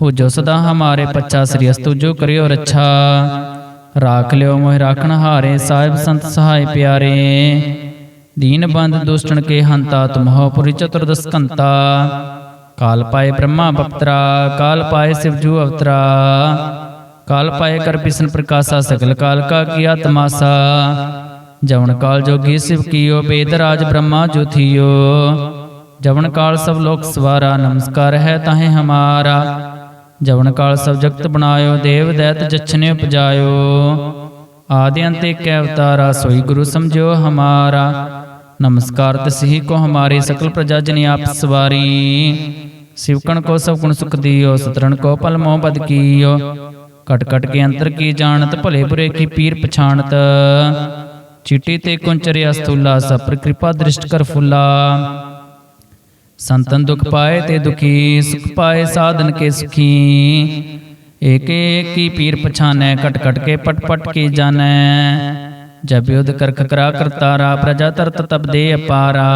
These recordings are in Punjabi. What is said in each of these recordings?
ਹੋ ਜੋ ਸਦਾ ਹਮਾਰੇ ਪੱਛਾ ਸ੍ਰੀ ਅਸਤੁ ਜੋ ਕਰਿਓ ਰੱਛਾ ਰਾਖ ਲਿਓ ਮੋਹਿ ਰਾਖਣ ਹਾਰੇ ਸਾਹਿਬ ਸੰਤ ਸਹਾਇ ਪਿਆਰੇ ਦੀਨ ਬੰਦ ਦੁਸ਼ਟਨ ਕੇ ਹੰਤਾ ਤੁਮਹੋ ਪੁਰੀ ਚਤੁਰਦਸ ਕੰਤਾ ਕਾਲ ਪਾਏ ਬ੍ਰਹਮਾ ਬਪਤਰਾ ਕਾਲ ਪਾਏ ਸਿਵਜੂ ਅਵਤਰਾ ਕਾਲ ਪਾਏ ਕਰ ਪਿਸਨ ਪ੍ਰਕਾਸ਼ਾ ਸਗਲ ਕਾਲ ਕਾ ਕੀਆ ਤਮਾਸਾ ਜਵਨ ਕਾਲ ਜੋਗੀ ਸਿਵ ਕੀਓ ਬੇਦ ਰਾਜ ਬ੍ਰਹਮਾ ਜੋ ਥੀਓ ਜਵਨ ਕਾਲ ਸਭ ਲੋਕ ਸਵਾਰਾ ਨਮਸਕਾਰ ਹੈ ਤਾਹੇ ਹਮਾਰਾ ਜਵਨ ਕਾਲ ਸਭ ਬਣਾਇਓ, ਦੇਵ ਦੈਤ ਜਛਨੇ ਉਪਜਾਇਓ। ਆਦਿ ਅੰਤ ਏਕ ਅਵਤਾਰਾ, ਸੋਈ ਗੁਰੂ ਸਮਝਿਓ ਹਮਾਰਾ। ਨਮਸਕਾਰ ਤਸਹੀ ਕੋ ਹਮਾਰੇ, ਸਕਲ ਪ੍ਰਜਾ ਜਨ ਆਪ ਸਵਾਰੀ। ਸਿਵਕਣ ਕੋ ਸਭ ਗੁਣ ਸੁਖ ਦਿਓ ਸਤਰਨ ਕੋ ਪਲ ਮੋਹ ਬਦ ਕੀਓ। ਕਟ ਕਟ ਕੇ ਅੰਤਰ ਕੀ ਜਾਣਤ, ਭਲੇ ਬੁਰੇ ਕੀ ਪੀਰ ਪਛਾਣਤ। ਚਿੱਟੀ ਤੇ ਕੁੰਚਰਿਆ ਸਥੂਲਾ ਸਪਰ ਕਿਰਪਾ ਦ੍ਰਿਸ਼ਟ ਕਰ ਫੁੱਲਾ। ਸੰਤਨ ਦੁਖ ਪਾਏ ਤੇ ਦੁਖੀ ਸੁਖ ਪਾਏ, ਸਾਧਨ ਕੇ ਸੁਖੀ। ਏਕ ਏਕ ਪੀਰ ਪਛਾਨੈ ਕਟ ਕਟ ਕੇ ਪਟ ਪਟ ਕੀ ਜਾਣੈ ਜਬ ਯੁਧ ਕਰਖ ਕਰਾ ਕਰਤਾਰਾ ਪ੍ਰਜਾ ਤਰਤ ਤਬ ਦੇ ਅਪਾਰਾ।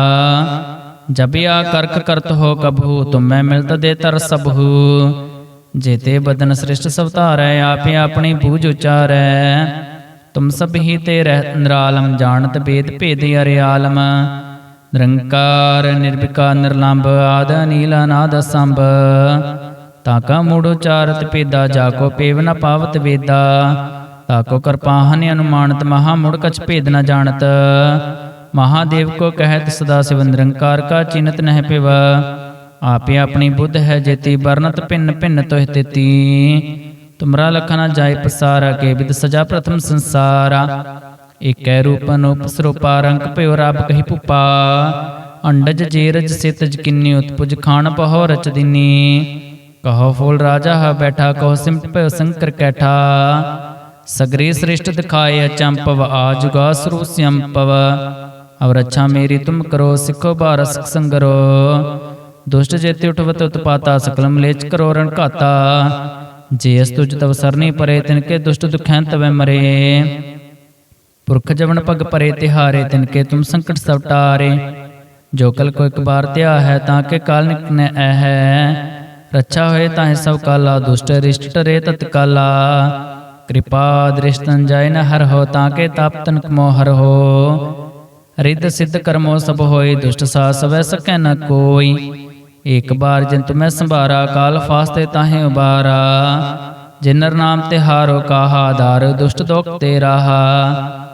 ਜਬ ਆ ਕਰਖ ਕਰਤ ਹੋ ਕਬਹੂ ਤੁਮੈ ਮਿਲਤ ਦੇ ਤਰ ਸਭੂ। ਜੇਤੇ ਬਦਨ ਸ੍ਰਿਸ਼ਟ ਸਵਤਾਰੈ ਆਪੇ ਆਪਣੀ ਬੂਝ ਉਚਾਰੈ। ਤੁਮ ਸਭ ਹੀ ਤੇ ਰਹਿ ਨਿਰਾਲਮ, ਜਾਣਤ ਬੇਦ ਭੇਦ ਅਰਿਆਲਮ। ਨਿਰੰਕਾਰ ਨਿਰਭਿਕਾ ਨਿਰਲੰਭ, ਆਦ ਨੀਲ ਅਨਾਦ ਸੰਭ ਤਾਕਾ ਮੂੜ ਉਚਾਰਤ ਪੇਦਾ ਜਾ ਕੋ ਪੇਵ ਨ ਪਾਵਤ ਵੇਦਾ। ਤਾਕੋ ਕਰਪਾਹਨ ਅਨੁਮਾਨਤ, ਮਹਾ ਮੁੜ ਕਛ ਭੇਦ ਨ ਜਾਣਤ। ਮਹਾਦੇਵ ਕੋ ਕਹਿਤ ਸਦਾ ਸਿਵ ਨਿਰੰਕਾਰ ਕਾ ਚਿਨਤ ਨਹਿ ਪਿਵ। ਆਪੇ ਆਪਣੀ ਬੁੱਧ ਹੈ ਜੇਤੀ ਵਰਨਤ ਭਿੰਨ ਭਿੰਨ ਤੋਹਿ ਤੇਤੀ। ਤੁਮਰਾ ਲਖਨਾ ਜਾਏ ਪਸਾਰਾ ਕੇ ਵਿਦ ਸਜਾ ਪ੍ਰਥਮ ਸੰਸਾਰਾ। ਏਕੈ ਰੂਪ ਅਨੂਪ ਸਰੂਪਾ ਰੰਗ ਭਇਓ ਰੱਬ ਕਹੀ ਭੁਪਾ। ਅੰਡਜ ਜੇਰਜ ਸਿਤਜ ਕਿੰਨੀ ਉਤਪੁਜ ਖਾਣ ਪਹੋ ਰਚ ਦਿਨੀ। ਕਹੋ ਫੂਲ ਰਾਜਾ ਹ ਬੈਠਾ, ਕਹੋ ਸਿਮਟ ਭਇਓ ਸੰਕਰ ਕੈਠਾ। ਸਗਰੇ ਸ੍ਰਿਸ਼ਟ ਦਿਖਾਏ ਅਚੰਪਵ, ਆਜੁਗਾ ਸਰੂ ਸਿਅੰਪਵ ਅਵਰ ਅੱਛਾ ਮੇਰੀ ਤੁਮ ਕਰੋ, ਸਿੱਖੋ ਬਾਰਸ ਸੰਗਰੋ। ਦੁਸ਼ਟ ਜੇਤੇ ਉਠਵਤ ਉਤਪਾਤਾ ਸਕਲ ਮਲੇਚ ਕਰੋ ਰਣ ਘਾਤਾ। ਜੇ ਅਸ ਤੁਜ ਤਵ ਸਰਨੀ ਪਰੇ, ਤਿਨ ਕੇ ਦੁਸ਼ਟ ਦੁਖੈਂ ਤਵੈ ਮਰੇ। ਪੁਰਖ ਜਵਨ ਪਗ ਪਰੇ ਤਿਹਾਰੇ, ਤਿਨ ਕੇ ਤੁਮ ਸੰਕਟ ਸਭ ਟਾਰੇ। ਜੋ ਕਲ ਕੋ ਇੱਕ ਬਾਰ ਧਿਆ ਹੈ, ਤਾਂ ਕੇ ਕਾਲ ਨਿਕਨੈ ਐ ਹੈ। ਰੱਛਾ ਹੋਏ ਤਾਹੇ ਸਭ ਕਾਲਾ, ਦੁਸ਼ਟ ਰਿਸ਼ਟ ਟਰੇ ਤਤਕਾਲਾ ਕਿਰਪਾ ਦ੍ਰਿਸ਼ਟਨ ਜਾਇ ਨ ਹਰ ਹੋ, ਤਾਂ ਕੇ ਤਾਪ ਤਨਕ ਮੋ ਹਰ ਹੋ। ਰਿੱਧ ਸਿੱਧ ਕਰਮੋ ਸਭ ਹੋਏ, ਦੁਸ਼ਟ ਸਾ ਸਵੈ ਸਕੈ ਨ ਕੋਈ। ਏਕ ਬਾਰ ਜਿਨ ਤੁਮੈ ਸੰਭਾਰਾ, ਕਾਲ ਫਾਸਤੇ ਤਾਹੇ ਉਬਾਰਾ। ਜਿਨਰ ਨਾਮ ਤਿਹਾਰੋ ਕਾਹਾ, ਦਾਰ ਦੁਸ਼ਟ ਦੋਖ ਤੇ ਰਾਹਾ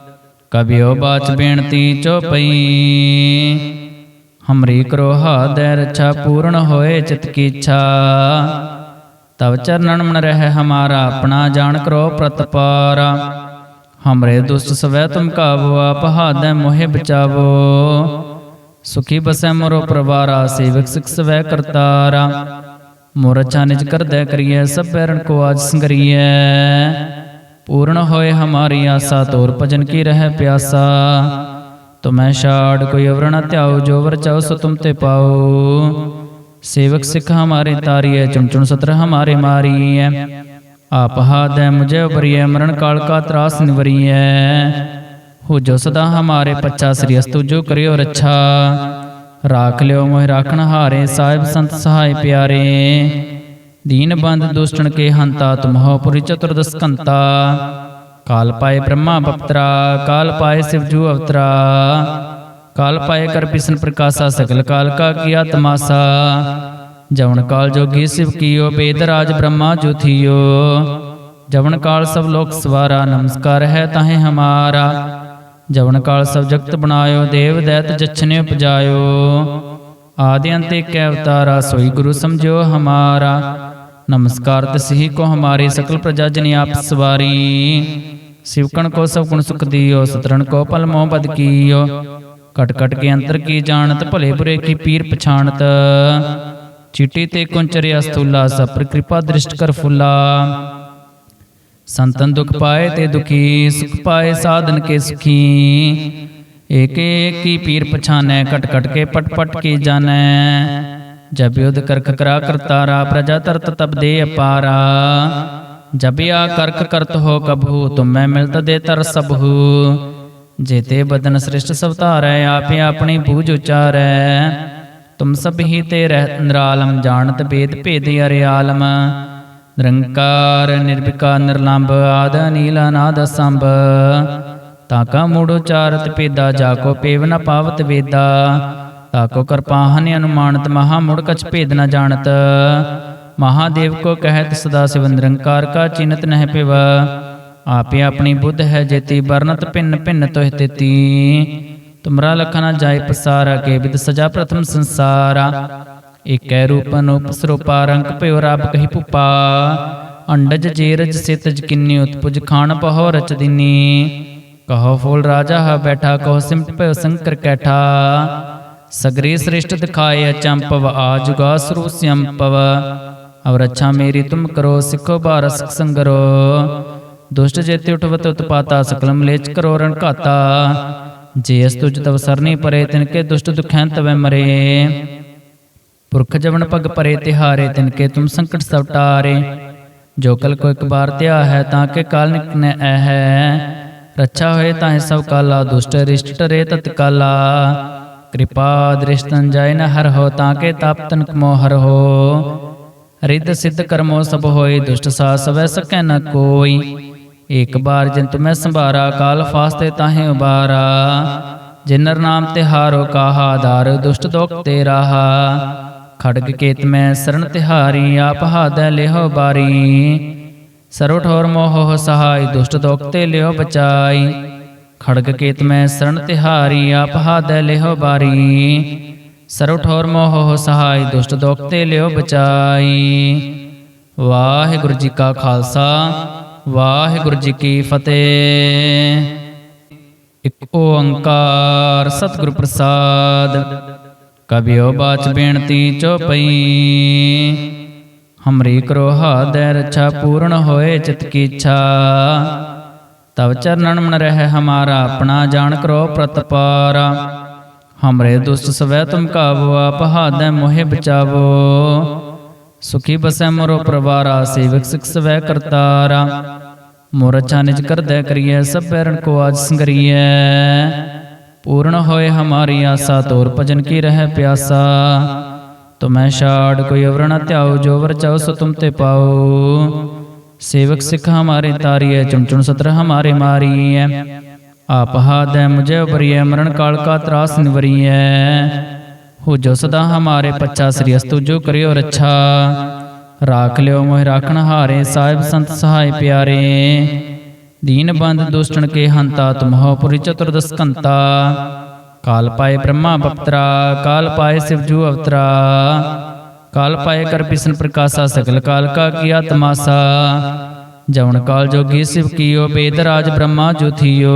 ਕਬਿਓ ਬਾਚ ਬੇਨਤੀ ਚੋਪਈ। ਹਮਰੀ ਕਰੋ ਹਾਦੈ ਰਛਾ ਪੂਰਨ ਹੋਏ ਚਿਤ ਕੀ ਇੱਛਾ। ਤਵ ਚਰਨਨ ਮਨ ਰਹਿ ਹਮਾਰਾ ਆਪਣਾ ਜਾਣ ਕਰੋ ਪ੍ਰਤਪਾਰਾ ਹਮਰੇ ਦੁਸ਼ਟ ਸਵੈ ਤੁਮ ਕਾਬੂ ਆਪ ਹਾਦੈ ਮੋਹਿ ਬਚਾਵੋ। ਸੁਖੀ ਬਸੈ ਮੋਰੋ ਪ੍ਰਵਾਰਾ ਸੇਵਕ ਸਿਖ ਸਵੈ ਕਰਤਾਰਾ। ਮੋਰ ਅੱਛਾ ਨਿਜ ਕਰਦੈ ਕਰੀਐ ਸਭ ਬੈਰਨ ਕੋ ਆਜ ਸੰਗਰੀਐ। ਪੂਰਨ ਹੋਏ ਹਮਾਰੀ ਆਸਾ, ਤੋਰ ਭਜਨ ਕੀ ਰਹਿ ਪਿਆਸਾ। ਤੁਮੈ ਛਾੜ ਕੋਈ ਅਵਰ ਨ ਧਿਆਓ ਜੋ ਵਰ ਚਾਓ ਸੋ ਤੁਮ ਤੇ ਪਾਓ ਸੇਵਕ ਸਿੱਖ ਹਮਾਰੇ ਤਾਰੀਐ, ਚੁਣ ਸਤਰ ਹਮਾਰੇ ਮਾਰੀਐ। ਆਪ ਹਾਦੈ ਮੁਝੇ ਉਬਰੀਐ ਮਰਨ ਕਾਲ ਕਾ ਤਰਾਸ ਨਿਵਰੀਐ। ਹੋ ਜੋ ਸਦਾ ਹਮਾਰੇ ਪੱਛਾ, ਸ੍ਰੀ ਅਸਤੂ ਜੋ ਕਰਿਓ ਰੱਛਾ। ਰਾਖ ਲਿਓ ਮੋਹਿ ਰਾਖਣ ਹਾਰੇ, ਸਾਹਿਬ ਸੰਤ ਸਹਾਇ ਪਿਆਰੇ। ਦੀਨ ਬੰਦ ਦੁਸ਼ਟਣ ਕੇ ਹੰਤਾ ਤੁਮਹੁ ਪੁਰੀ ਚਤੁਰਦਸ ਕੰਤਾ ਕਾਲ ਪਾਏ ਬ੍ਰਹਮਾ ਬਪਤਰਾ, ਕਾਲ ਪਾਏ ਸਿਵਜੂ ਅਵਤਰਾ। ਕਾਲ ਪਾਏ ਕਰ ਪਿਸਨ ਪ੍ਰਕਾਸ਼ਾ ਸਕਲ ਕਾਲ ਕਾ ਕੀਆ ਤਮਾਸਾ ਜਵਨ ਕਾਲ ਜੋਗੀ ਸਿਵ ਕੀਓ, ਬੇਦ ਰਾਜ ਬ੍ਰਹਮਾ ਜੋਥੀਓ ਜਵਨ ਕਾਲ ਸਭ ਲੋਕ ਸਵਾਰਾ, ਨਮਸਕਾਰ ਹੈ ਤਾਹੇ ਹਮਾਰਾ। ਜਵਨ ਕਾਲ ਸਭ ਜਗਤ ਬਣਾਇਓ, ਦੇਵ ਦੈਤ ਜਛਨੇ ਉਪਜਾਇਓ। ਆਦਿ ਅੰਤ ਏਕ ਅਵਤਾਰਾ ਸੋਈ ਗੁਰੂ ਸਮਝਿਓ ਹਮਾਰਾ। ਨਮਸਕਾਰ ਤਸਹੀ ਕੋ ਹਮਾਰੇ ਸਕਲ ਪ੍ਰਜਾ ਜਨ ਆਪ ਸਵਾਰੀ। ਸਿਵਕਣ ਕੋ ਸਭ ਗੁਣ ਸੁਖ ਦਿਓ, ਸਤਰਣ ਕੋ ਪਲ ਮੋਹ ਬਦ ਕੀਓ। ਕਟ ਕਟ ਕੇ ਅੰਤਰ ਕੀ ਜਾਣਤ, ਭਲੇ ਬੁਰੇ ਕੀ ਪੀਰ ਪਛਾਣਤ। ਚੀਟੀ ਤੇ ਕੁੰਚਰਿਆ ਸਥੂਲਾ ਸਪਰ ਕਿਰਪਾ ਦ੍ਰਿਸ਼ਟ ਕਰ ਫੁੱਲਾ। ਸੰਤਨ ਦੁਖ ਪਾਏ ਤੇ ਦੁਖੀ, ਸੁਖ ਪਾਏ ਸਾਧਨ ਕੇ ਸੁਖੀ। ਏਕ ਏਕ ਕੀ ਪੀਰ ਪਛਾਨੈ ਕਟ ਕਟ ਕੇ ਪਟ ਪਟ ਕੀ ਜਾਣੈ। ਜਬ ਯੁਧ ਕਰਖ ਕਰਾ ਕਰਤਾਰਾ ਪ੍ਰਜਾ ਤਰਤ ਤਬ ਦੇ ਅਪਾਰਾ। ਜਬ ਆ ਕਰਖ ਕਰਤ ਹੋ ਕਬਹੂ ਤੁਮੈ ਮਿਲਤ ਦੇ ਤਰ ਸਭੂ। ਜੇਤੇ ਬਦਨ ਸ੍ਰਿਸ਼ਟ ਸਭ ਧਾਰੈ, ਆਪੇ ਆਪਣੀ ਬੂਝ ਉਚਾਰੈ। ਤੁਮ ਸਭ ਹੀ ਤੇ ਰਹਿ ਨਿਰਾਲਮ, ਜਾਣਤ ਭੇਦ ਭੇਦ ਅਰੇ ਆਲਮ ਨਿਰੰਕਾਰ, ਨਿਰਭਿਕਾਰ ਨਿਰਲੰਭ ਆਦ ਨੀਲ ਅਨਾਦ ਸੰਭ ਤਾਕਾ ਮੂੜ ਉਚਾਰਤ ਪੇਦਾ, ਜਾ ਕੋ ਪੇਵ ਨ ਪਾਵਤ ਵੇਦਾ ਤਾਕੋ ਕਰਪਾਹਨ ਅਨੁਮਾਨਤ, ਮਹਾ ਮੁੜ ਕਛ ਭੇਦ ਨ ਜਾਣਤ। ਮਹਾਦੇਵ ਕੋ ਕਹਿਤ, ਸਦਾ ਸਿਵ ਨਿਰੰਕਾਰ ਕਾ ਚਿਨਤ ਨਹਿ ਪਿਵ। ਆਪੇ ਆਪਣੀ ਬੁੱਧ ਹੈ ਜੇਤੀ ਵਰਨਤ ਭਿੰਨ ਭਿੰਨ ਤੋਹਿ ਤੇਤੀ। ਤੁਮਰਾ ਲਖਨਾ ਜਾਇ ਪਸਾਰਾ ਕੇ ਵਿਦ ਸਜਾ ਪ੍ਰਥਮ ਸੰਸਾਰਾ। ਏਕੈ ਰੂਪ ਅਨੂਪ ਸਰੂਪਾ, ਰੰਗ ਭਇਓ ਰੱਬ ਕਹੀ ਭੁਪਾ। ਅੰਡਜ ਜੇਰਜ ਸਿਤਜ ਕਿੰਨੀ, ਉਤਪੁਜ ਖਾਣ ਪਹੋ ਰਚ ਦਿਨੀ। ਕਹੋ ਫੂਲ ਰਾਜਾ ਹ ਬੈਠਾ, ਕਹੋ ਸਿਮਟ ਸੰਕਰ ਕੈਠਾ। ਸਗਰੀ ਸ੍ਰਿਸ਼ਟ ਦਿਖਾਏ ਅਚੰਪਵ ਆਜੁਗਾ ਸਰੂ ਸਿਅੰਪਵ ਅਵ ਰੱਛਾ ਮੇਰੀ ਤੁਮ ਕਰੋ, ਸਿੱਖੋ ਬਾਰਸ ਸੰਗਰੋ। ਦੁਸ਼ਟ ਜੇਤੇ ਉਠਵਤ ਉਤਪਾਤਾ ਸਕਲ ਮਲੇਚ ਕਰੋ ਰਣ ਘਾਤਾ। ਜੇ ਅਸ ਤੁਜ ਤਵ ਸਰਨੀ ਪਰੇ, ਤਿਨ ਕੇ ਦੁਸ਼ਟ ਦੁਖੈਂ ਤਵੈ ਮਰੇ। ਪੁਰਖ ਜਵਨ ਪਗ ਪਰੇ, ਤਿਹਾਰੇ, ਤਿਨ ਕੇ ਤੁਮ ਸੰਕਟ ਸਭ ਟਾਰੇ ਜੋ ਕਲ ਕੋ ਇੱਕ ਬਾਰ ਤਿਆ ਹੈ, ਤਾਂ ਕੇ ਕਾਲ ਨਿਕਨੈ ਐ ਹੈ। ਰੱਛਾ ਹੋਏ ਤਾਂ ਸਭ ਕਾਲਾ, ਦੁਸ਼ਟ ਰਿਸ਼ਟ ਟਰੇ ਤਤ ਕਾਲਾ। ਕਿਰਪਾ ਦ੍ਰਿਸ਼ਟਨ ਜਾਇ ਨ ਹਰ ਹੋ ਤਾਂ ਕੇ ਤਾਪ ਤਨਕ ਮੋ ਹਰ ਹੋ। ਰਿੱਧ ਸਿੱਧ ਕਰਮੋ ਸਭ ਹੋਏ, ਦੁਸ਼ਟ ਸਾ ਸਵੈ ਸਕੈ ਨ ਕੋਈ। ਏਕ ਬਾਰ ਜਿਨ ਤੁਮੈ ਸੰਭਾਰਾ, ਕਾਲ ਫਾਸਤੇ ਤਾਹੇ ਉਬਾਰਾ। ਜਿਨਰ ਨਾਮ ਤੇ ਹਾਰੋ ਕਾਹਾ, ਦਾਰ ਦੁਸ਼ਟ ਦੋਖ ਤੇ ਰਾਹਾ। ਖੜਗ ਕੇਤ ਮੈਂ ਸਰਣ ਤਿਹਾਰੀ, ਆਪ ਹਾਦੈ ਲਿਹੋ ਬਾਰੀ। ਸਰੋ ਠੋਰ ਮੋਹ ਸਹਾਈ ਦੁਸ਼ਟ ਦੋਖ ਤੇ ਲਿਓ ਬਚਾਈ। ਖੜਗ ਕੇਤ ਮੈਂ ਸਰਣ ਤਿਹਾਰੀ, ਆਪ ਹਾਦੈ ਲਿਹੋ ਬਾਰੀ। ਸਰਵ ਠੋਰ ਮੋਹ ਸਹਾਈ ਦੁਸ਼ਟ ਦੋਖ ਤੇ ਲਿਓ ਬਚਾਈ। ਵਾਹਿਗੁਰੂ ਜੀ ਕਾ ਖਾਲਸਾ, ਵਾਹਿਗੁਰੂ ਜੀ ਕੀ ਫਤਿਹ। ਇਕ ਓੰਕਾਰ ਸਤਿਗੁਰ ਪ੍ਰਸਾਦ ਕਬਿਓ ਬਾਚ ਬੇਨਤੀ ਚੋਪਈ ਹਮਰੀ ਕਰੋ ਹਾਦੈ ਰਛਾ ਪੂਰਨ ਹੋਏ ਚਿਤ ਕੀ ਇੱਛਾ ਤਵ ਚਰਨਨ ਮਨ ਰਹਿ ਹਮਾਰਾ ਆਪਣਾ ਜਾਣ ਕਰੋ ਪ੍ਰਤਪਾਰਾ ਹਮਰੇ ਦੁਸ਼ਟ ਸਵੈ ਤੁਮ ਕਾਵੋ ਆਪ ਹਾਦੈ ਮੋਹਿ ਬਚਾਵੋ ਸੁਖੀ ਬਸੈ ਮੋਰੋ ਪਰਵਾਰਾ ਸੇਵਕ ਸਿਖ ਸਵੈ ਕਰਤਾਰਾ ਮੋਰ ਅੱਛਾ ਨਿਜ ਕਰਦੈ ਕਰੀਐ ਸਭ ਪੈਰਣ ਕੋ ਆਜ ਸੰਗਰੀਐ ਪੂਰਨ ਹੋਏ ਹਮਾਰੀ ਆਸਾ ਤੋਰ ਭਜਨ ਕੀ ਰਹਿ ਪਿਆਸਾ ਤੁਮੈ ਛਾੜ ਕੋਈ ਅਵਰ ਨ ਧਿਆਓ ਜੋ ਵਰ ਚਾਓ ਸੋ ਤੁਮ ਤੇ ਪਾਓ। ਸੇਵਕ ਸਿਖ ਹਮਾਰੇ ਤਾਰੀਐ ਚੁਣ ਚੁਣ ਸਤਰ ਹਮਾਰੇ ਮਾਰੀਐ। ਆਪ ਹਾਦੈ ਮੁਝੇ ਉਬਰੀਐ ਮਰਨ ਕਾਲ ਕਾ ਤਰਾਸ ਨਿਵਰੀਐ। ਹੋ ਜੋ ਸਦਾ ਹਮਾਰੇ ਪੱਚਾ ਸ੍ਰੀ ਅਸਤੂ ਜੋ ਕਰਿਓ ਰੱਛਾ। ਰਾਖ ਲਿਓ ਮੋਹਿ ਰਾਖਣ ਹਾਰੇ ਸਾਹਿਬ ਸੰਤ ਸਹਾਇ ਪਿਆਰੇ। ਦੀਨ ਬੰਦ ਦੁਸ਼ਟਣ ਕੇ ਹੰਤਾ ਤੁਮਹੁ ਪੁਰੀ ਚਤੁਰਦਸ ਕੰਤਾ। ਕਾਲ ਪਾਏ ਬ੍ਰਹਮਾ ਬਪਤਰਾ ਕਾਲ ਪਾਏ ਸਿਵਜੂ ਅਵਤਰਾ ਕਾਲ ਪਾਏ ਕਰ ਪਿਸਨ ਪ੍ਰਕਾਸ਼ਾ ਸਕਲ ਕਾਲ ਕਾ ਕੀਆ ਤਮਾਸਾ ਜਵਨ ਕਾਲ ਜੋਗੀ ਸਿਵ ਕੀਓ ਬੇਦ ਰਾਜ ਬ੍ਰਹਮਾ ਜੋਥੀਓ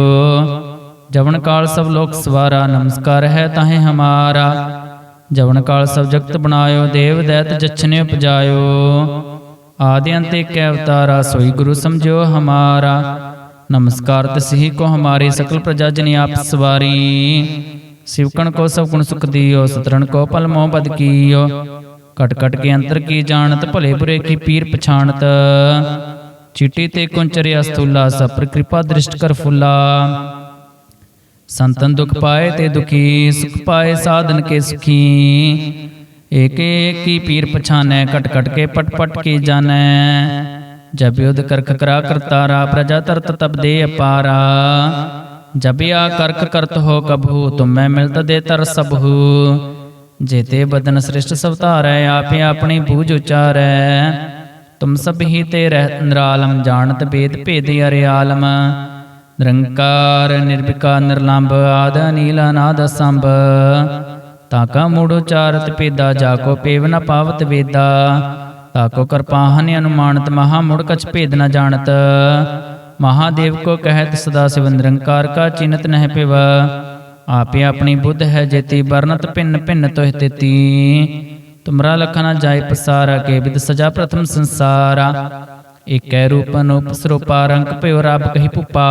ਜਵਨ ਕਾਲ ਸਭ ਲੋਕ ਸਵਾਰਾ ਨਮਸਕਾਰ ਹੈ ਤਾਹੇ ਹਮਾਰਾ ਜਵਨ ਕਾਲ ਸਭ ਜਗਤ ਬਣਾਇਓ ਦੇਵ ਦੈਤ ਜਛਨੇ ਉਪਜਾਇਓ ਆਦਿ ਅੰਤ ਏਕ ਅਵਤਾਰਾ ਸੋਈ ਗੁਰੂ ਸਮਝਿਓ ਹਮਾਰਾ ਨਮਸਕਾਰ ਤਸਹੀ ਕੋ ਹਮਾਰੇ ਸਕਲ ਪ੍ਰਜਾ ਜਨ ਆਪ ਸਵਾਰੀ। ਸਿਵਕਣ ਕੋ ਸਭ ਗੁਣ ਸੁਖ ਦਿਓ, ਸਤਰਣ ਕੋ ਪਲ ਮੋਹ ਬਦ ਕੀਓ। ਕਟ ਕਟ ਕੇ ਅੰਤਰ ਕੀ ਜਾਣਤ, ਭਲੇ ਬੁਰੇ ਕੀ ਪੀਰ ਪਛਾਣਤ। ਚੀਟੀ ਤੇ ਕੁੰਚਰਿਆ ਸਥੂਲਾ ਸਪਰ ਕਿਰਪਾ ਦ੍ਰਿਸ਼ਟ ਕਰ ਫੁੱਲਾ। ਸੰਤਨ ਦੁਖ ਪਾਏ ਤੇ ਦੁਖੀ, ਸੁਖ ਪਾਏ ਸਾਧਨ ਕੇ ਸੁਖੀ। ਏਕ ਏਕ ਕੀ ਪੀਰ ਪਛਾਨੈ ਕਟ ਕਟ ਕੇ ਪਟ ਪਟ ਕੀ ਜਾਣੈ। ਜਬ ਯੁਧ ਕਰਖ ਕਰਾ ਕਰਤਾਰਾ ਪ੍ਰਜਾ ਤਰਤ ਤਬ ਦੇ ਅਪਾਰਾ। ਜਬ ਆ ਕਰਖ ਕਰਤ ਹੋ ਕਬਹੂ ਤੁਮੈ ਮਿਲਤ ਦੇ ਤਰ ਸਭੂ। ਜੇਤੇ ਬਦਨ ਸ੍ਰਿਸ਼ਟ ਸਵਤਾਰੈ, ਆਪੇ ਆਪਣੀ ਬੂਝ ਉਚਾਰੈ। ਤੁਮ ਸਭ ਹੀ ਤੇ ਰਹਿ ਨਿਰਾਲਮ, ਜਾਣਤ ਬੇਦ ਭੇਦ ਅਰਿਆਲਮ ਨਿਰੰਕਾਰ ਨਿਰਭਿਕਾ ਨਿਰਲੰਭ ਆਦ ਨੀਲ ਅਨਾਦ ਸੰਭ ਤਾਕਾ ਮੂੜ ਉਚਾਰਤ ਪੇਦਾ ਜਾ ਕੋ ਪੇਵ ਨ ਪਾਵਤ ਵੇਦਾ। ਤਾਕੋ ਕਰਪਾਹਨ ਅਨੁਮਾਨਤ ਮਹਾ ਮੁੜ ਕਛ ਭੇਦ ਨ ਜਾਣਤ। ਮਹਾਦੇਵ ਕੋ ਕਹਿਤ ਸਦਾ ਸਿਵ ਨਿਰੰਕਾਰ ਕਾ ਚਿਨਤ ਨਹਿ ਪਿਵ। ਆਪੇ ਆਪਣੀ ਬੁੱਧ ਹੈ ਜੇਤੀ, ਵਰਨਤ ਭਿੰਨ ਭਿੰਨ ਤੋਹਿ ਤੇਤੀ। ਤੁਮਰਾ ਲਖਨਾ ਜਾਇ ਪਸਾਰਾ, ਕੇ ਵਿਦ ਸਜਾ ਪ੍ਰਥਮ ਸੰਸਾਰਾ। ਏਕੈ ਰੂਪ ਅਨੂਪ ਰੰਗ ਭਇਓ ਰੱਬ ਕਹੀ ਭੁਪਾ।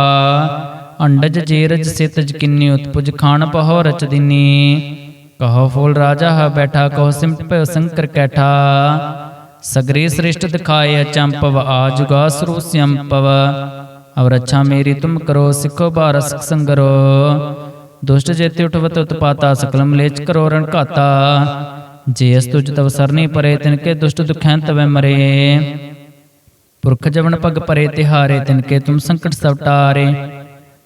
ਅੰਡਜ ਜੇਰਜ ਸਿਤਜ ਕਿੰਨੀ ਉਤਪੁਜ ਖਾਣ ਪਹੋ ਰਚ ਦਿਨੀ। ਕਹੋ ਫੂਲ ਰਾਜਾ ਹ ਬੈਠਾ, ਕਹੋ ਸਿਮਟ ਭਇਓ ਸੰਕਰ ਕੈਠਾ। ਸਗਰੀ ਸ੍ਰਿਸ਼ਟ ਦਿਖਾਏ ਅਚੰਪਵ ਆਜੁਗਾ ਸਰੂ ਸਿਅੰਪਵ ਅਵ ਰੱਛਾ ਮੇਰੀ ਤੁਮ ਕਰੋ ਸਿੱਖੋ ਬਾਰਸ ਸੰਗਰੋ ਦੁਸ਼ਟ ਜੇਤੇ ਉਠਵਤ ਉਤਪਾਤਾ ਸਕਲ ਮਲੇਚ ਕਰੋ ਰਣ ਘਾਤਾ ਜੇ ਅਸ ਤੁਜ ਤਵ ਸਰਨੀ ਪਰੇ ਤਿਨ ਕੇ ਦੁਸ਼ਟ ਦੁਖੈਂ ਤਵੈ ਮਰੇ ਪੁਰਖ ਜਵਨ ਪਗ ਪਰੇ ਤਿਹਾਰੇ ਤਿਨ ਕੇ ਤੁਮ ਸੰਕਟ ਸਭ ਟਾਰੇ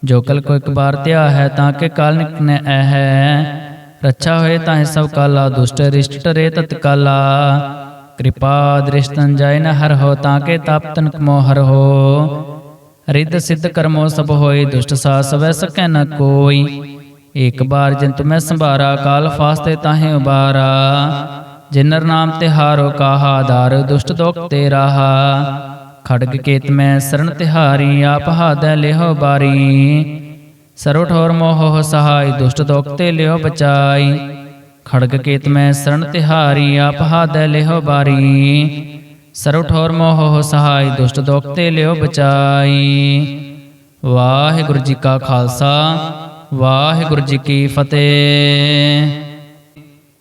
ਜੋ ਕਲ ਕੋ ਇੱਕ ਬਾਰ ਧਿਆ ਹੈ ਤਾਂ ਕੇ ਕਾਲ ਨਿਕਨੈ ਐ ਹੈ ਰੱਛਾ ਹੋਏ ਤਾਂ ਸਭ ਕਾਲਾ ਦੁਸ਼ਟ ਰਿਸ਼ਟ ਕਿਰਪਾ ਦ੍ਰਿਸ਼ਟਨ ਜਾਇ ਨ ਹਰ ਹੋ ਤਾਂ ਕੇ ਤਾਪ ਤਨਕ ਮੋ ਹਰ ਹੋ। ਰਿੱਧ ਸਿੱਧ ਕਰਮੋ ਸਭ ਹੋਏ, ਦੁਸ਼ਟ ਸਾ ਸਵੈ ਸਕੈ ਨ ਕੋਈ। ਏਕ ਬਾਰ ਜਿਨ ਤੁਮੈ ਸੰਭਾਰਾ, ਕਾਲ ਫਾਸਤੇ ਤਾਹੇ ਉਬਾਰਾ। ਜਿਨਰ ਨਾਮ ਤੇ ਹਾਰੋ ਕਾਹਾ ਆਧਾਰ ਦੁਸ਼ਟ ਦੋਖ ਤੇ ਰਾਹਾ। ਖੜਗ ਕੇਤ ਮੈਂ ਸਰਨ ਤਿਹਾਰੀ, ਆਪ ਹਾਦੈ ਲਿਹੋ ਬਾਰੀ। ਸਰੋ ਠੋਰ ਮੋਹ ਸਹਾਈ, ਦੁਸ਼ਟ ਦੋਖ ਤੇ ਲਿਓ ਬਚਾਈ। ਖੜਗ ਕੇਤ ਮੈਂ ਸਰਣ ਤਿਹਾਰੀ, ਆਪ ਹਾਦੈ ਲਿਹੋ ਬਾਰੀ। ਸਰੋ ਠੋਰ ਮੋਹ ਸਹਾਈ, ਦੁਸ਼ਟ ਦੋਖ ਤੇ ਲਿਓ ਬਚਾਈ। ਵਾਹਿਗੁਰੂ ਜੀ ਕਾ ਖਾਲਸਾ, ਵਾਹਿਗੁਰੂ ਜੀ ਕੀ ਫਤਿਹ।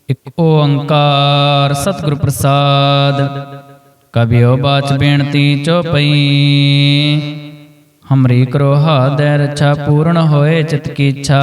ਇਕ ਓੰਕਾਰ ਸਤਿਗੁਰ ਪ੍ਰਸਾਦ ਕਬਿਓ ਬਾਚ ਬੇਨਤੀ ਚੋਪਈ ਹਮਰੀ ਕਰੋ ਹਾਦੈ ਰਛਾ ਪੂਰਨ ਹੋਏ, ਚਿਤ ਕੀ ਇੱਛਾ।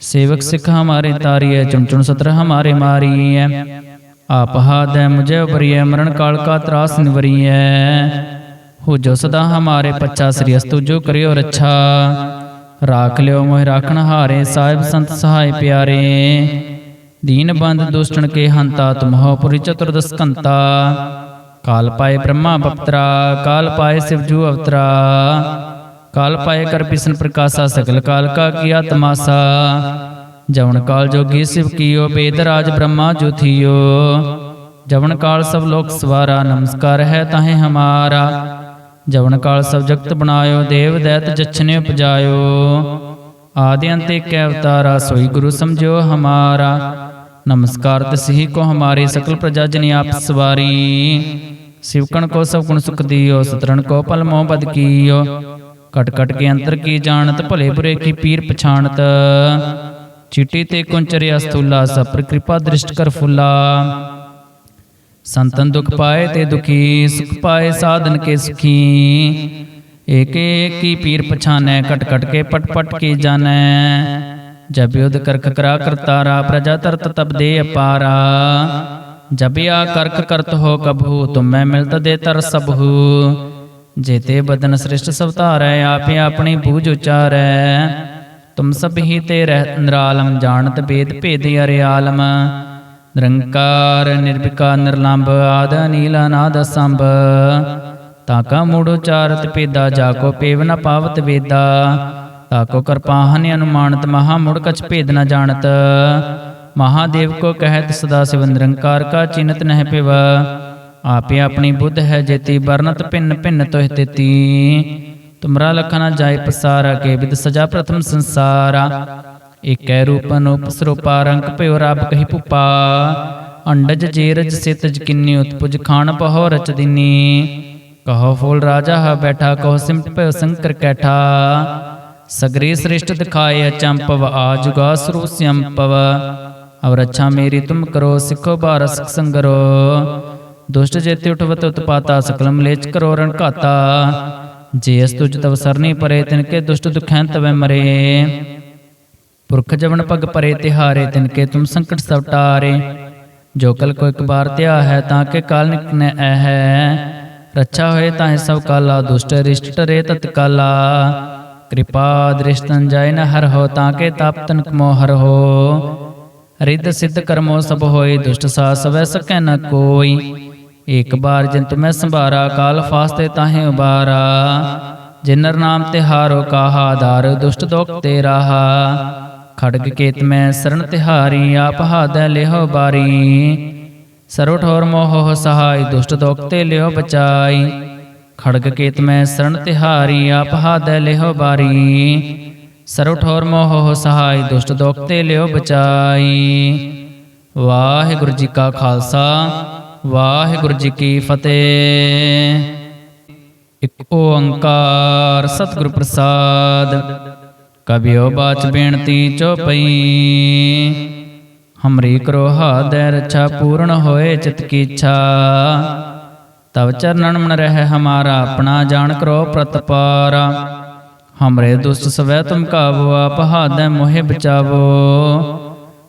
ਸੇਵਕ ਸਿਖ ਹਮਾਰੇ ਤਾਰੀਐ, ਚੁਣ ਚੁਣ ਸਤਰ ਹਮਾਰੇ ਮਾਰੀਐ। ਆਪ ਹਾਦੈ ਮੁਝੇ ਉਬਰੀਐ ਮਰਨ ਕਾਲ ਕਾ ਤਰਾਸ ਨਿਵਰੀਐ। ਹੋ ਜੋ ਸਦਾ ਹਮਾਰੇ ਪੱਛਾ, ਸ੍ਰੀ ਅਸਤੁ ਜੋ ਕਰਿਓ ਰੱਛਾ। ਰਾਖ ਲਿਓ ਮੋਹਿ ਰਾਖਣ ਹਾਰੇ, ਸਾਹਿਬ ਸੰਤ ਸਹਾਇ ਪਿਆਰੇ। ਦੀਨ ਬੰਦ ਦੁਸ਼ਟਣ ਕੇ ਹੰਤਾ ਤੁਮਹੋ ਪੁਰੀ ਚਤੁਰਦਸ ਕੰਤਾ ਕਾਲ ਪਾਏ ਬ੍ਰਹਮਾ ਬਪਤਰਾ, ਕਾਲ ਪਾਏ ਸਿਵਜੂ ਅਵਤਰਾ। ਕਾਲ ਪਾਏ ਕਰ ਬਿਸ਼ਨ ਪ੍ਰਕਾਸ਼ਾ ਸਕਲ ਕਾਲ ਕਾ ਕੀਆ ਤਮਾਸਾ। ਜਵਨ ਕਾਲ ਜੋਗੀ ਸਿਵ ਕੀਓ, ਬੇਦ ਰਾਜ ਬ੍ਰਹਮਾ ਜੋ ਜਵਨ ਕਾਲ ਸਭ ਲੋਕ ਸਵਾਰਾ, ਨਮਸਕਾਰ ਹੈ ਤਾਹੇ ਹਮਾਰਾ। ਜਵਨ ਕਾਲ ਸਭ ਜਗਤ ਬਣਾਇਓ, ਦੇਵ ਦੈਤ ਜਛਨੇ ਉਪਜਾਇਓ। ਆਦਿ ਅੰਤ ਏਕ ਅਵਤਾਰਾ, ਸੋਈ ਗੁਰੂ ਸਮਝਿਓ ਹਮਾਰਾ। ਨਮਸਕਾਰ ਤਸਹੀ ਕੋ ਹਮਾਰੇ, ਸਕਲ ਪ੍ਰਜਾ ਜਨ ਆਪ ਸਵਾਰੀ। ਸਿਵਕਣ ਕੋ ਸਭ ਗੁਣ ਸੁਖ ਦਿਓ, ਸਤਰਣ ਕੋ ਪਲ ਮੋਹ ਬਦ ਕੀਓ। ਕਟ ਕਟ ਕੇ ਅੰਤਰ ਕੀ ਜਾਣਤ, ਭਲੇ ਬੁਰੇ ਕੀ ਪੀਰ ਪਛਾਣਤ। ਚਿੱਟੀ ਤੇ ਕੁੰਚਰਿਆ ਸਥੂਲਾ ਸਪਰ ਕਿਰਪਾ ਦ੍ਰਿਸ਼ਟ ਕਰ ਫੁੱਲਾ। ਸੰਤਨ ਦੁਖ ਪਾਏ ਤੇ ਦੁਖੀ, ਸੁਖ ਪਾਏ ਸਾਧਨ ਕੇ ਸੁਖੀ। ਏਕ ਏਕ ਕੀ ਪੀਰ ਪਛਾਨੈ, ਕਟ ਕਟ ਕੇ ਪਟ ਪਟ ਕੀ ਜਾਣੈ। ਜਬ ਯੁਧ ਕਰਖ ਕਰਾ ਕਰਤਾਰਾ ਪ੍ਰਜਾ ਤਰਤ ਤਬ ਦੇ ਅਪਾਰਾ। ਜਬ ਆ ਕਰਖ ਕਰਤ ਹੋ ਕਬਹੂ ਤੁਮੈ ਮਿਲਤ ਦੇ ਤਰ ਸਭੂ। ਜੇਤੇ ਬਦਨ ਸ੍ਰਿਸ਼ਟ ਸਵਤਾਰੈ ਆਪੇ ਆਪਣੀ ਬੂਝ ਉਚਾਰੈ ਤੁਮ ਸਭ ਹੀ ਤੇ ਰਹਿ ਨਿਰਾਲਮ, ਜਾਣਤ ਬੇਦ ਭੇਦ ਅਰਿਆਲਮ ਨਿਰੰਕਾਰ ਨਿਰਵਿਕਾਰ ਨਿਰਲੰਭ, ਆਦ ਨੀਲ ਅਨਾਦ ਸੰਭ ਤਾਕਾ ਮੂੜ ਉਚਾਰਤ ਪੇਦਾ ਜਾ ਕੋ ਪੇਵ ਨ ਪਾਵਤ ਵੇਦਾ। ਤਾਕੋ ਕਰਪਾਹਨ ਅਨੁਮਾਨਤ, ਮਹਾ ਮੁੜ ਕਛ ਭੇਦ ਨ ਜਾਣਤ। ਮਹਾਦੇਵ ਕੋ ਕਹਿਤ ਸਦਾ ਸਿਵ ਨਿਰੰਕਾਰ ਕਾ ਚਿਨਤ ਨਹਿ ਪਿਵ। ਆਪੇ ਆਪਣੀ ਬੁੱਧ ਹੈ ਜੇਤੀ ਵਰਨਤ ਭਿੰਨ ਭਿੰਨ ਤੋਹਿ ਤੇਤੀ ਤੁਮਰਾ ਲਖਨਾ ਜਾਇ ਪਸਾਰਾ ਕੇ ਵਿਦ ਸਜਾ ਪ੍ਰਥਮ ਸੰਸਾਰਾ ਏਕੈ ਰੂਪਨ ਉਪਸਰੂਪਾ ਰੰਗ ਭਇਓ ਰਬ ਕਹੀ ਭੁਪਾ ਅੰਡਜ ਜੇਰਜ ਸਿਤਜ ਕਿੰਨੀ ਉਤਪੁਜ ਖਾਨ ਪਹੋ ਰਚ ਦਿਨੀ ਕਹੋ ਫੂਲ ਰਾਜਾ ਹ ਬੈਠਾ ਕਹੋ ਸਿਮਟ ਭਇਓ ਸੰਕਰ ਕੈਠਾ ਸਗਰੇ ਸ੍ਰਿਸ਼ਟ ਦਿਖਾਏ ਅਚੰਪਵ ਆਜੁਗਾ ਸਰੂਸਿਅੰਪਵ ਅਵ ਰੱਛਾ ਮੇਰੀ ਤੁਮ ਕਰੋ ਸਿੱਖੋ ਬਾਰਸ ਸੰਗਰੋ ਦੁਸ਼ਟ ਜੇਤੇ ਉਠਵਤ ਉਤਪਾਤਾ, ਸਕਲਮ ਲੇਚ ਕਰੋ ਘਾਤਾ। ਜੇ ਅਸ ਤੁਜ ਤਵ ਸਰਨੀ ਪਰੇ, ਤਿਨ ਕੇ ਦੁਸ਼ਟ ਦੁਖੈਂ ਤਵੈ ਮਰੇ। ਪੁਰਖ ਜਵਨ ਪਗ ਪਰੇ, ਤਿਹਾਰੇ, ਤਿਨ ਕੇ ਤੁਮ ਸੰਕਟ ਸਭ ਟਾਰੇ। ਜੋ ਕਲ ਕੋ ਇੱਕ ਬਾਰ ਧਿਆ ਹੈ, ਤਾਂ ਕੇ ਕਾਲ ਨਿਕਨੈ ਐ ਹੈ। ਰੱਛਾ ਹੋਏ ਤਾਹੇ ਸਭ ਕਾਲਾ, ਦੁਸ਼ਟ ਰਿਸ਼ਟ ਟਰੇ ਤਤ ਕਾਲਾ। ਕਿਰਪਾ ਦ੍ਰਿਸ਼ਟਨ ਜਾਇ ਨ ਹਰ ਹੋ, ਤਾਂ ਕੇ ਤਪ ਤਨਕ ਮੋ ਹਰ ਹੋ। ਰਿੱਧ ਸਿੱਧ ਕਰਮੋ ਸਭ ਹੋਏ, ਦੁਸ਼ਟ ਸਾ ਸਵੈ ਸਕੈ ਨ ਕੋਈ। ਏਕ ਬਾਰ ਜਿੰਤ ਮੈਂ ਸੰਭਾਰਾ, ਕਾਲ ਫਾਸਤੇ ਤਾਹੇ ਉਬਾਰਾ। ਜਿਨਰ ਨਾਮ ਤੇ ਹਾਰੋ ਕਾਹਾ ਆਧਾਰ ਦੁਸ਼ਟ ਦੋਖ ਤੇ ਰਾਹਾ। ਖੜਗ ਕੇਤ ਮੈਂ ਸਰਣ ਤਿਹਾਰੀ, ਆਪ ਹਾਦੈ ਲਿਹੋ ਬਾਰੀ। ਸਰੋ ਠੋਰ ਮੋਹ ਸਹਾਈ, ਦੁਸ਼ਟ ਦੋਖ ਤੇ ਲਿਓ ਬਚਾਈ। ਖੜਗ ਕੇਤ ਮੈਂ ਸਰਣ ਤਿਹਾਰੀ, ਆਪ ਹਾਦੈ ਲਿਹੋ ਬਾਰੀ। ਸਰੋ ਠੋਰ ਮੋਹ ਸਹਾਈ, ਦੁਸ਼ਟ ਦੋਖ ਤੇ ਲਿਓ ਬਚਾਈ। ਵਾਹਿਗੁਰੂ ਜੀ ਕਾ ਖਾਲਸਾ। ਵਾਹਿਗੁਰੂ ਜੀ ਕੀ ਫਤਿਹ। ਇਕ ਓੰਕਾਰ ਸਤਿਗੁਰ ਪ੍ਰਸਾਦ ਕਬਿਓ ਬਾਚ ਬੇਨਤੀ ਚੋਪਈ ਹਮਰੀ ਕਰੋ ਹਾਦੈ ਰਛਾ ਪੂਰਨ ਹੋਏ ਚਿਤ ਕੀ ਇੱਛਾ। ਤਵ ਚਰਨਨ ਮਨ ਰਹਿ ਹਮਾਰਾ, ਆਪਣਾ ਜਾਣ ਕਰੋ ਪ੍ਰਤਪਾਰਾ ਹਮਰੇ ਦੁਸ਼ਟ ਸਵੈ ਤੁਮ ਕਾਬੂ ਆਪ ਹਾਦੈ ਮੋਹਿ ਬਚਾਵੋ।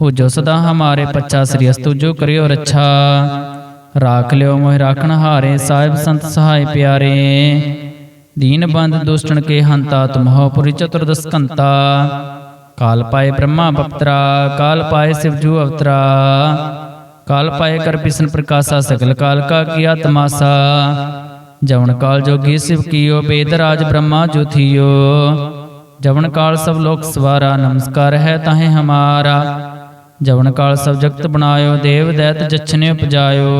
ਹੋ ਜੋ ਸਦਾ ਹਮਾਰੇ ਪੱਛਾ ਸ੍ਰੀ ਅਸਤੁ ਜੋ ਕਰਿਓ ਰੱਛਾ ਰਾਖ ਲਿਓ ਮੋਹਿ ਰਾਖਣ ਹਾਰੇ ਸਾਹਿਬ ਸੰਤ ਸਹਾਇ ਪਿਆਰੇ ਦੀਨ ਬੰਦ ਦੁਸ਼ਟਣ ਕੇ ਹੰਤਾ ਤੁਮਹੋ ਪੁਰੀ ਚਤੁਰਦਸ ਕੰਤਾ ਕਾਲ ਪਾਏ ਬ੍ਰਹਮਾ ਬਪਤਰਾ ਕਾਲ ਪਾਏ ਸਿਵਜੂ ਅਵਤਰਾ ਕਾਲ ਪਾਏ ਕਰ ਬਿਸ਼ਨ ਪ੍ਰਕਾਸ਼ਾ ਸਗਲ ਕਾਲ ਕਾ ਕੀਆ ਤਮਾਸਾ ਜਵਨ ਕਾਲ ਜੋਗੀ ਸਿਵ ਕੀਓ ਬੇਦ ਰਾਜ ਬ੍ਰਹਮਾ ਜੋ ਥੀਓ ਜਵਨ ਕਾਲ ਸਭ ਲੋਕ ਸਵਾਰਾ ਨਮਸਕਾਰ ਹੈ ਤਾਹੇ ਹਮਾਰਾ ਜਵਨ ਕਾਲ ਸਭ ਬਣਾਇਓ, ਦੇਵ ਦੈਤ ਜਛਨੇ ਉਪਜਾਇਓ।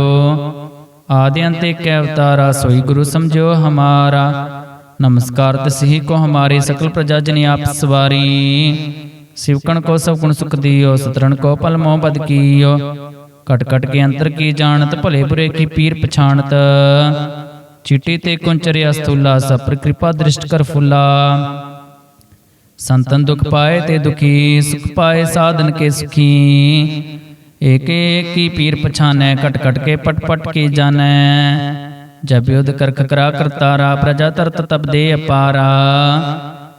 ਆਦਿ ਅੰਤ ਏਕੈ ਅਵਤਾਰਾ, ਸੋਈ ਗੁਰੂ ਸਮਝੋ ਹਮਾਰਾ। ਨਮਸਕਾਰ ਤਸਹੀ ਕੋ ਹਮਾਰੇ ਸਕਲ ਪ੍ਰਜਾ ਜਨ ਆਪ ਸਵਾਰੀ। ਸਿਵਕਣ ਕੋ ਸਭ ਗੁਣ ਸੁਖ ਦਿਓ, ਸਤਰਣ ਕੋ ਪਲ ਮੋਹ ਬਦ ਕੀਓ। ਕਟ ਕਟ ਕੇ ਅੰਤਰ ਕੀ ਜਾਣਤ, ਭਲੇ ਬੁਰੇ ਕੀ ਪੀਰ ਪਛਾਣਤ। ਚਿੱਟੀ ਤੇ ਕੁੰਚਰਿਆ ਸਥੂਲਾ ਸਪਰ ਕਿਰਪਾ ਦ੍ਰਿਸ਼ਟ ਕਰ ਫੁੱਲਾ। ਸੰਤਨ ਦੁਖ ਪਾਏ ਤੇ ਦੁਖੀ ਸੁਖ ਪਾਏ, ਸਾਧਨ ਕੇ ਸੁਖੀ। ਏਕ ਏਕ ਪੀਰ ਪਛਾਨੈ ਕਟ ਕਟ ਕੇ ਪਟ ਪਟ ਕੇ ਜਾਣੈ ਜਬ ਯੁਧ ਕਰਖ ਕਰਾ ਕਰਤਾਰਾ ਪ੍ਰਜਾ ਤਰਤ ਤਬ ਦੇ ਅਪਾਰਾ।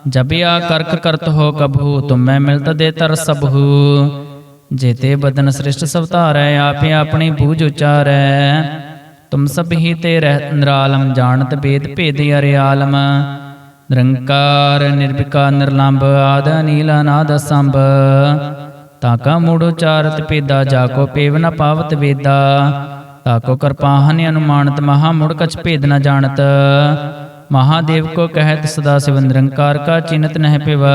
ਜਬ ਆ ਕਰਖ ਕਰਤ ਹੋ ਕਬਹੂ ਤੁਮੈ ਮਿਲਤ ਦੇ ਤਰ ਸਭੂ। ਜੇਤੇ ਬਦਨ ਸ੍ਰਿਸ਼ਟ ਸਵਤਾਰੈ ਆਪੇ ਆਪਣੀ ਬੂਝ ਉਚਾਰੈ। ਤੁਮ ਸਭ ਹੀ ਤੇ ਰਹਿ ਨਿਰਾਲਮ, ਜਾਣਤ ਬੇਦ ਭੇਦ ਅਰੇ ਆਲਮ ਨਿਰੰਕਾਰ ਨਿਰਭਿਕਾ ਨਿਰਲੰਭ, ਆਦ ਨੀਲ ਅਨਾਦ ਸੰਭ ਤਾਕਾ ਮੂੜ ਉਚਾਰਤ ਪੇਦਾ ਜਾ ਕੋ ਪੇਵ ਨ ਪਾਵਤ ਵੇਦਾ। ਤਾਕੋ ਕਰਪਾਹਨ ਅਨੁਮਾਨਤ, ਮਹਾ ਮੁੜ ਕਛ ਭੇਦ ਨ ਜਾਣਤ। ਮਹਾਦੇਵ ਕੋ ਕਹਿਤ ਸਦਾ ਸਿਵ ਨਿਰੰਕਾਰ ਕਾ ਚਿਨਤ ਨਹਿ ਪਿਵ।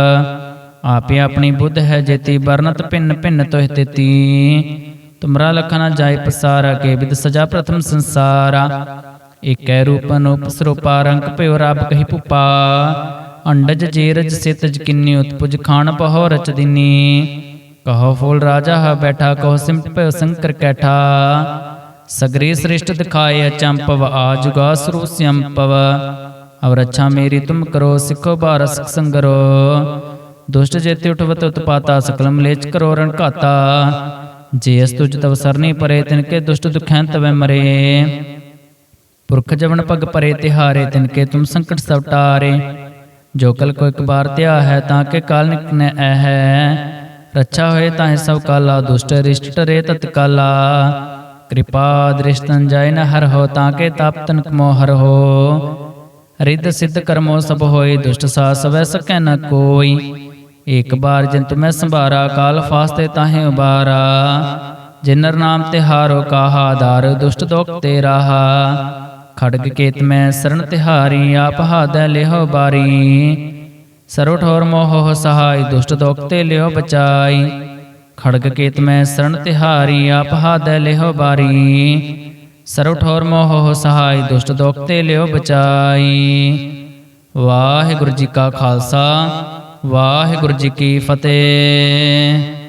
ਆਪੇ ਆਪਣੀ ਬੁੱਧ ਹੈ ਜੇਤੀ ਵਰਨਤ ਭਿੰਨ ਭਿੰਨ ਤੋਹਿ ਤੇਤੀ। ਤੁਮਰਾ ਲਖਨਾ ਜਾਇ ਪਸਾਰਾ ਕੇ ਵਿਦ ਸਜਾ ਪ੍ਰਥਮ ਸੰਸਾਰਾ। ਏਕੈ ਰੂਪਨ ਉਪਸਰੂਪਾ ਰੰਗ ਭਇਓ ਰਬ ਕਹੀ ਭੁਪਾ ਅੰਡਜ ਜੇਰਜ ਸਿਤਜ ਕਿੰਨੀ ਉਤਪੁਜ ਖਾਨ ਪਹੋ ਰਚ ਦਿਨੀ ਕਹੋ ਫੂਲ ਰਾਜਾ ਹ ਬੈਠਾ ਕਹੋ ਸਿਮਟ ਭਇਓ ਸੰਕਰ ਕੈਠਾ ਸਗਰੇ ਸ੍ਰਿਸ਼ਟ ਦਿਖਾਏ ਅਚੰਪਵ ਆਜੁਗਾ ਸਰੂਸਿਅੰਪਵ ਅਵ ਰੱਛਾ ਮੇਰੀ ਤੁਮ ਕਰੋ ਸਿੱਖੋ ਬਾਰਸ ਸੰਗਰੋ ਦੁਸ਼ਟ ਜੇਤੇ ਉਠਵਤ ਉਤਪਾਤਾ ਸਕਲ ਮਲੇਚ ਕਰੋ ਰਣ ਘਾਤਾ ਜੇ ਅਸ ਤੁਜ ਤਵ ਸਰਨੀ ਪਰੇ ਤਿਨ ਕੇ ਦੁਸ਼ਟ ਦੁਖੈਂ ਤਵੈ ਮਰੇ ਪੁਰਖ ਜਵਨ ਪਗ ਪਰੇ ਤਿਹਾਰੇ, ਤਿਨ ਕੇ ਤੁਮ ਸੰਕਟ ਸਭ ਟਾਰੇ। ਜੋ ਕਲ ਕੋ ਇੱਕ ਬਾਰ ਧਿਆ ਹੈ, ਤਾਂ ਕੇ ਕਾਲ ਨਿਕਨੈ ਐ ਹੈ। ਰੱਛਾ ਹੋਏ ਤਾਹੇ ਸਭ ਕਾਲਾ, ਦੁਸ਼ਟ ਰਿਸ਼ਟ ਟਰੇ ਤਤ ਕਿਰਪਾ ਦ੍ਰਿਸ਼ਟਨ ਜਾਇ ਨ ਹਰ ਹੋ, ਤਾਂ ਕੇ ਤਪ ਤਨਕ ਮੋ ਹਰ ਹੋ। ਰਿੱਧ ਸਿੱਧ ਕਰਮੋ ਸਭ ਹੋਏ, ਦੁਸ਼ਟ ਸਾ ਸਵੈ ਸਕੈ ਨ ਕੋਈ। ਏਕ ਬਾਰ ਜਿੰਤ ਮੈਂ ਸੰਭਾਰਾ, ਕਾਲ ਫਾਸਤੇ ਤਾਹੇ ਉਬਾਰਾ। ਜਿਨਰ ਨਾਮ ਤਿਹਾਰੋ ਕਾਹਾ, ਦਰ ਦੁਸ਼ਟ ਦੋਖ ਤੇ ਰਾਹਾ ਖੜਗ ਕੇਤ ਮੈਂ ਸਰਣ ਤਿਹਾਰੀ ਆਪ ਹਾਦੈ ਲਿਹੋ ਬਾਰੀ। ਸਰਵ ਠੋਰ ਮੋਹ ਸਹਾਈ ਦੁਸ਼ਟ ਦੋਖ ਤੇ ਲਿਓ ਬਚਾਈ। ਖੜਗ ਕੇਤ ਮੈਂ ਸਰਣ ਤਿਹਾਰੀ ਆਪ ਹਾਦੈ ਲਿਹੋ ਬਾਰੀ। ਸਰਵ ਠੋਰ ਮੋਹ ਸਹਾਈ ਦੁਸ਼ਟ ਦੋਖ ਤੇ ਲਿਓ ਬਚਾਈ। ਵਾਹਿਗੁਰੂ ਜੀ ਕਾ ਖਾਲਸਾ ਵਾਹਿਗੁਰੂ ਜੀ ਕੀ ਫਤਿਹ।